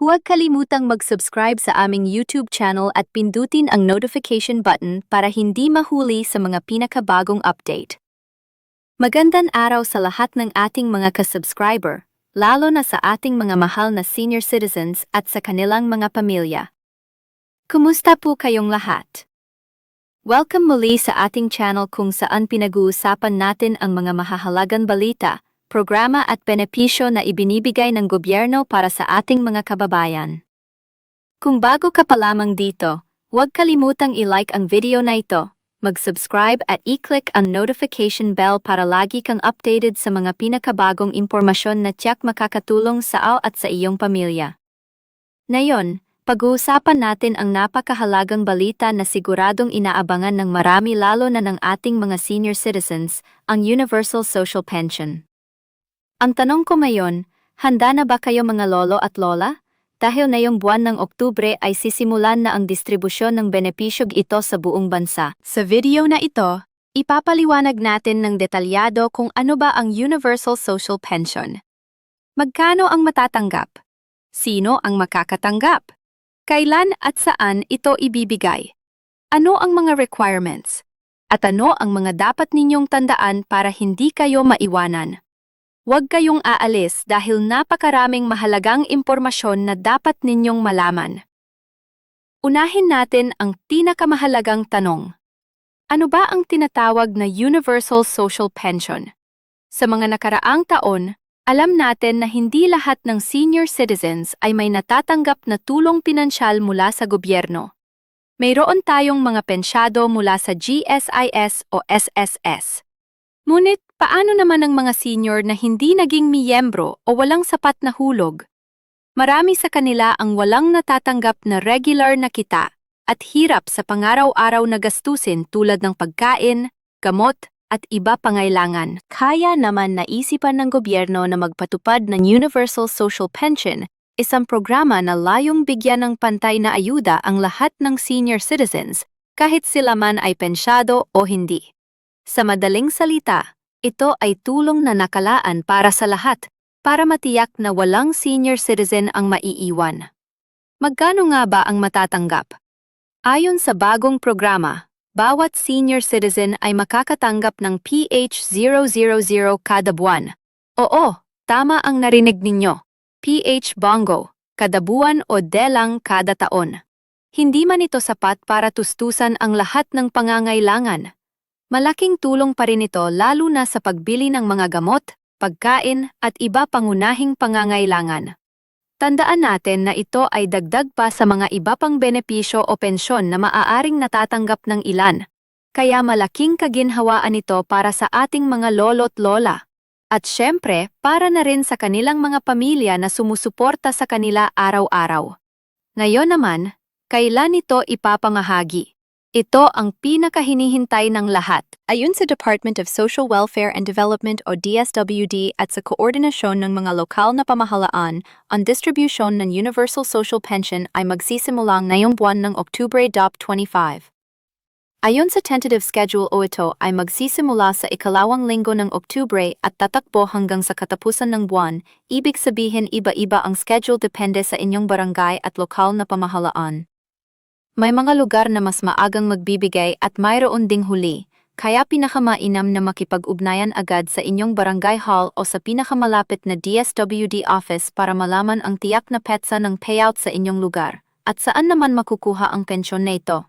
Huwag kalimutang mag-subscribe sa aming YouTube channel at pindutin ang notification button para hindi mahuli sa mga pinakabagong update. Magandang araw sa lahat ng ating mga kasubscriber, lalo na sa ating mga mahal na senior citizens at sa kanilang mga pamilya. Kumusta po kayong lahat? Welcome muli sa ating channel kung saan pinag-uusapan natin ang mga mahahalagang balita, programa at benepisyo na ibinibigay ng gobyerno para sa ating mga kababayan. Kung bago ka pa lamang dito, huwag kalimutang i-like ang video na ito, mag-subscribe at i-click ang notification bell para lagi kang updated sa mga pinakabagong impormasyon na tiyak makakatulong sa ao at sa iyong pamilya. Ngayon, pag-uusapan natin ang napakahalagang balita na siguradong inaabangan ng marami lalo na ng ating mga senior citizens, ang Universal Social Pension. Ang tanong ko ngayon, handa na ba kayo mga lolo at lola? Dahil ngayong buwan ng Oktubre ay sisimulan na ang distribusyon ng benepisyog ito sa buong bansa. Sa video na ito, ipapaliwanag natin ng detalyado kung ano ba ang Universal Social Pension. Magkano ang matatanggap? Sino ang makakatanggap? Kailan at saan ito ibibigay? Ano ang mga requirements? At ano ang mga dapat ninyong tandaan para hindi kayo maiwanan? Huwag kayong aalis dahil napakaraming mahalagang impormasyon na dapat ninyong malaman. Unahin natin ang pinakamahalagang tanong. Ano ba ang tinatawag na Universal Social Pension? Sa mga nakaraang taon, alam natin na hindi lahat ng senior citizens ay may natatanggap na tulong pinansyal mula sa gobyerno. Mayroon tayong mga pensyado mula sa GSIS o SSS. Ngunit, paano naman ang mga senior na hindi naging miyembro o walang sapat na hulog? Marami sa kanila ang walang natatanggap na regular na kita at hirap sa pangaraw-araw na gastusin tulad ng pagkain, gamot, at iba pangailangan. Kaya naman naisipan ng gobyerno na magpatupad ng Universal Social Pension, isang programa na layong bigyan ng pantay na ayuda ang lahat ng senior citizens, kahit sila man ay pensyado o hindi. Sa madaling salita, ito ay tulong na nakalaan para sa lahat, para matiyak na walang senior citizen ang maiiwan. Magkano nga ba ang matatanggap? Ayon sa bagong programa, bawat senior citizen ay makakatanggap ng PH000 kada buwan. Oo, tama ang narinig ninyo. PH Bongo, kada buwan o delang kada taon. Hindi man ito sapat para tustusan ang lahat ng pangangailangan. Malaking tulong pa rin ito lalo na sa pagbili ng mga gamot, pagkain at iba pangunahing pangangailangan. Tandaan natin na ito ay dagdag pa sa mga iba pang benepisyo o pensyon na maaaring natatanggap ng ilan. Kaya malaking kaginhawaan ito para sa ating mga lolo't lola. At syempre, para na rin sa kanilang mga pamilya na sumusuporta sa kanila araw-araw. Ngayon naman, kailan ito ipapangahagi? Ito ang pinakahinihintay ng lahat. Ayon sa Department of Social Welfare and Development o DSWD at sa koordinasyon ng mga lokal na pamahalaan, ang distribution ng Universal Social Pension ay magsisimulang ngayong buwan ng Oktubre 25. Ayon sa tentative schedule o ito ay magsisimula sa ikalawang linggo ng Oktubre at tatakbo hanggang sa katapusan ng buwan, ibig sabihin iba-iba ang schedule depende sa inyong barangay at lokal na pamahalaan. May mga lugar na mas maagang magbibigay at mayroon ding huli, kaya pinakamainam na makipag-ugnayan agad sa inyong barangay hall o sa pinakamalapit na DSWD office para malaman ang tiyak na petsa ng payout sa inyong lugar, at saan naman makukuha ang pensyon na ito.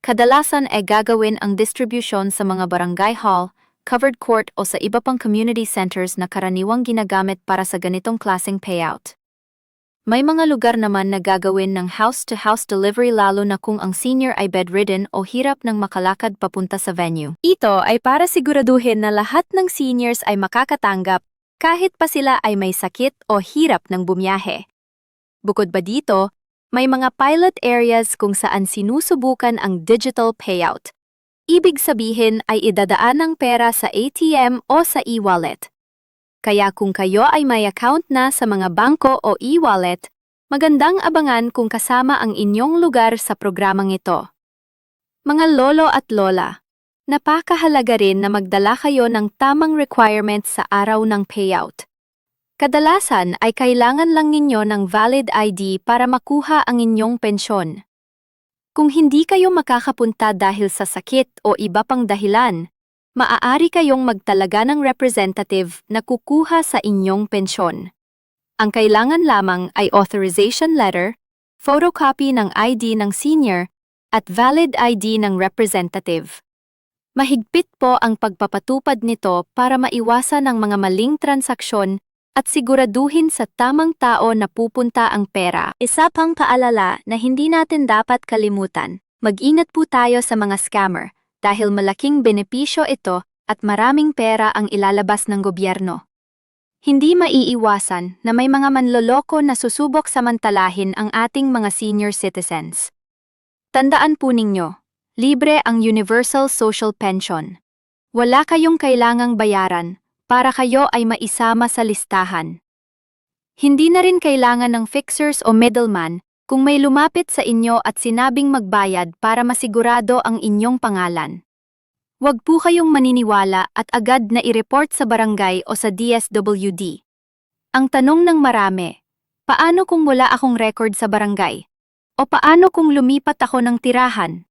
Kadalasan ay gagawin ang distribution sa mga barangay hall, covered court o sa iba pang community centers na karaniwang ginagamit para sa ganitong klaseng payout. May mga lugar naman na gagawin ng house-to-house delivery lalo na kung ang senior ay bedridden o hirap ng makalakad papunta sa venue. Ito ay para siguraduhin na lahat ng seniors ay makakatanggap kahit pa sila ay may sakit o hirap ng bumiyahe. Bukod ba dito, may mga pilot areas kung saan sinusubukan ang digital payout. Ibig sabihin ay idadaan ng pera sa ATM o sa e-wallet. Kaya kung kayo ay may account na sa mga bangko o e-wallet, magandang abangan kung kasama ang inyong lugar sa programang ito. Mga lolo at lola, napakahalaga rin na magdala kayo ng tamang requirements sa araw ng payout. Kadalasan ay kailangan lang ninyo ng valid ID para makuha ang inyong pensyon. Kung hindi kayo makakapunta dahil sa sakit o iba pang dahilan, maaari kayong magtalaga ng representative na kukuha sa inyong pensyon. Ang kailangan lamang ay authorization letter, photocopy ng ID ng senior, at valid ID ng representative. Mahigpit po ang pagpapatupad nito para maiwasan ang mga maling transaksyon at siguraduhin sa tamang tao na pupunta ang pera. Isa pang paalala na hindi natin dapat kalimutan. Mag-ingat po tayo sa mga scammer dahil malaking benepisyo ito at maraming pera ang ilalabas ng gobyerno. Hindi maiiwasan na may mga manloloko na susubok samantalahin ang ating mga senior citizens. Tandaan po ninyo, libre ang Universal Social Pension. Wala kayong kailangang bayaran para kayo ay maisama sa listahan. Hindi na rin kailangan ng fixers o middleman kung may lumapit sa inyo at sinabing magbayad para masigurado ang inyong pangalan. Huwag po kayong maniniwala at agad na i-report sa barangay o sa DSWD. Ang tanong ng marami, paano kung wala akong record sa barangay? O paano kung lumipat ako ng tirahan?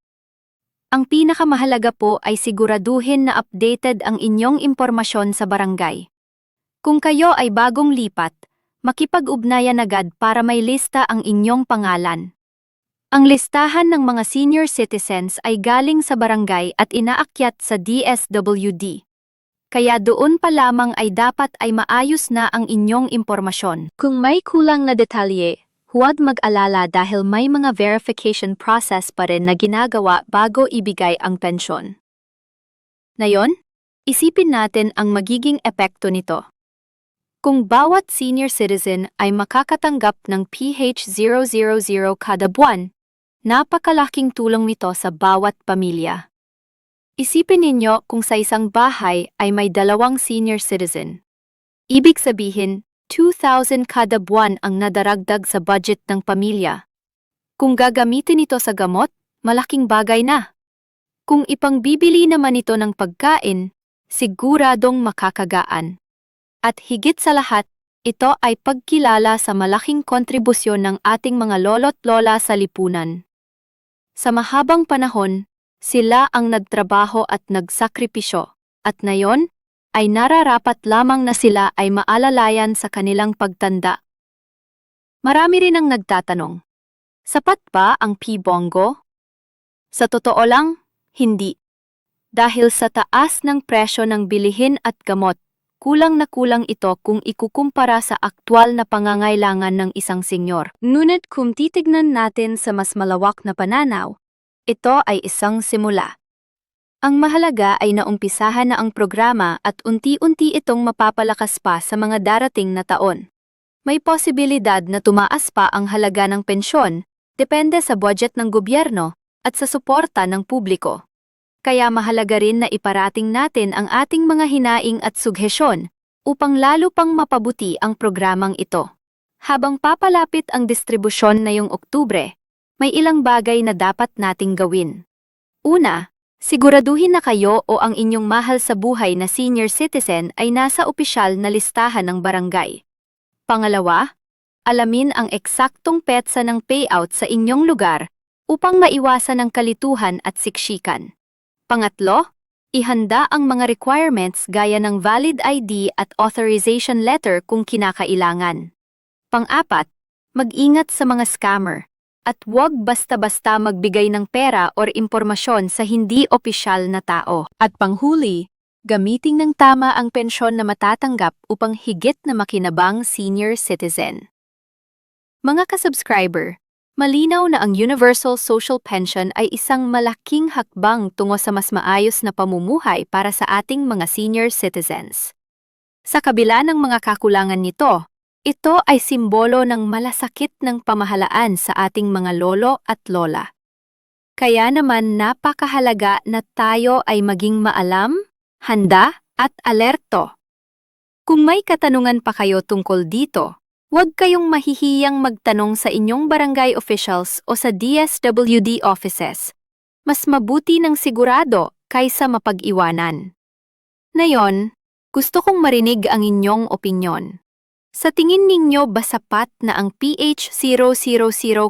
Ang pinakamahalaga po ay siguraduhin na updated ang inyong impormasyon sa barangay. Kung kayo ay bagong lipat, makipag-ugnayan agad para may lista ang inyong pangalan. Ang listahan ng mga senior citizens ay galing sa barangay at inaakyat sa DSWD. Kaya doon pa lamang ay dapat ay maayos na ang inyong impormasyon. Kung may kulang na detalye, huwag mag-alala dahil may mga verification process pa rin na ginagawa bago ibigay ang pensyon. Ngayon, isipin natin ang magiging epekto nito. Kung bawat senior citizen ay makakatanggap ng PH000 kada buwan, napakalaking tulong nito sa bawat pamilya. Isipin ninyo kung sa isang bahay ay may dalawang senior citizen. Ibig sabihin, 2,000 kada buwan ang nadaragdag sa budget ng pamilya. Kung gagamitin ito sa gamot, malaking bagay na. Kung ipangbibili naman ito ng pagkain, siguradong makakagaan. At higit sa lahat, ito ay pagkilala sa malaking kontribusyon ng ating mga lolo't lola sa lipunan. Sa mahabang panahon, sila ang nagtrabaho at nagsakripisyo, at ngayon, ay nararapat lamang na sila ay maalalayan sa kanilang pagtanda. Marami rin ang nagtatanong, sapat ba ang P-Bongo? Sa totoo lang, hindi. Dahil sa taas ng presyo ng bilihin at gamot, kulang na kulang ito kung ikukumpara sa aktwal na pangangailangan ng isang senyor. Ngunit kung titignan natin sa mas malawak na pananaw, ito ay isang simula. Ang mahalaga ay naumpisahan na ang programa at unti-unti itong mapapalakas pa sa mga darating na taon. May posibilidad na tumaas pa ang halaga ng pensyon, depende sa budget ng gobyerno at sa suporta ng publiko. Kaya mahalaga rin na iparating natin ang ating mga hinaing at sughesyon upang lalo pang mapabuti ang programang ito. Habang papalapit ang distribusyon na yung Oktubre, may ilang bagay na dapat nating gawin. Una, siguraduhin na kayo o ang inyong mahal sa buhay na senior citizen ay nasa opisyal na listahan ng barangay. Pangalawa, alamin ang eksaktong petsa ng payout sa inyong lugar upang maiwasan ang kalituhan at siksikan. Pangatlo, ihanda ang mga requirements gaya ng valid ID at authorization letter kung kinakailangan. Pang-apat, mag-ingat sa mga scammer at huwag basta-basta magbigay ng pera or impormasyon sa hindi opisyal na tao. At panghuli, gamitin ng tama ang pensyon na matatanggap upang higit na makinabang senior citizen. Mga kasubscriber, malinaw na ang Universal Social Pension ay isang malaking hakbang tungo sa mas maayos na pamumuhay para sa ating mga senior citizens. Sa kabila ng mga kakulangan nito, ito ay simbolo ng malasakit ng pamahalaan sa ating mga lolo at lola. Kaya naman napakahalaga na tayo ay maging maalam, handa, at alerto. Kung may katanungan pa kayo tungkol dito, huwag kayong mahihiyang magtanong sa inyong barangay officials o sa DSWD offices. Mas mabuti ng sigurado kaysa mapag-iwanan. Ngayon, gusto kong marinig ang inyong opinyon. Sa tingin ninyo ba sapat na ang PH000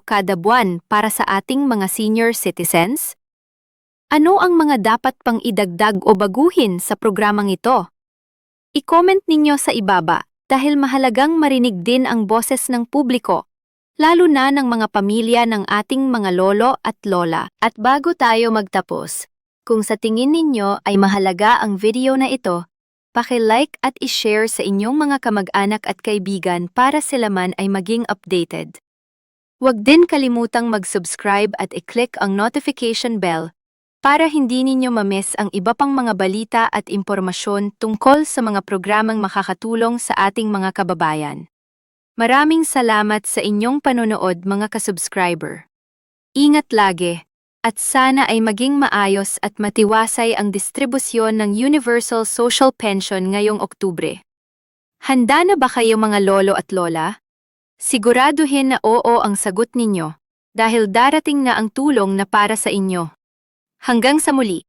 kada buwan para sa ating mga senior citizens? Ano ang mga dapat pang idagdag o baguhin sa programang ito? I-comment ninyo sa ibaba dahil mahalagang marinig din ang boses ng publiko, lalo na ng mga pamilya ng ating mga lolo at lola. At bago tayo magtapos, kung sa tingin ninyo ay mahalaga ang video na ito, paki-like at i-share sa inyong mga kamag-anak at kaibigan para sila man ay maging updated. Huwag din kalimutang mag-subscribe at i-click ang notification bell para hindi ninyo ma-miss ang iba pang mga balita at impormasyon tungkol sa mga programang makakatulong sa ating mga kababayan. Maraming salamat sa inyong panonood mga kasubscriber. Ingat lagi, at sana ay maging maayos at matiwasay ang distribusyon ng Universal Social Pension ngayong Oktubre. Handa na ba kayo mga lolo at lola? Siguraduhin na oo ang sagot ninyo, dahil darating na ang tulong na para sa inyo. Hanggang sa muli.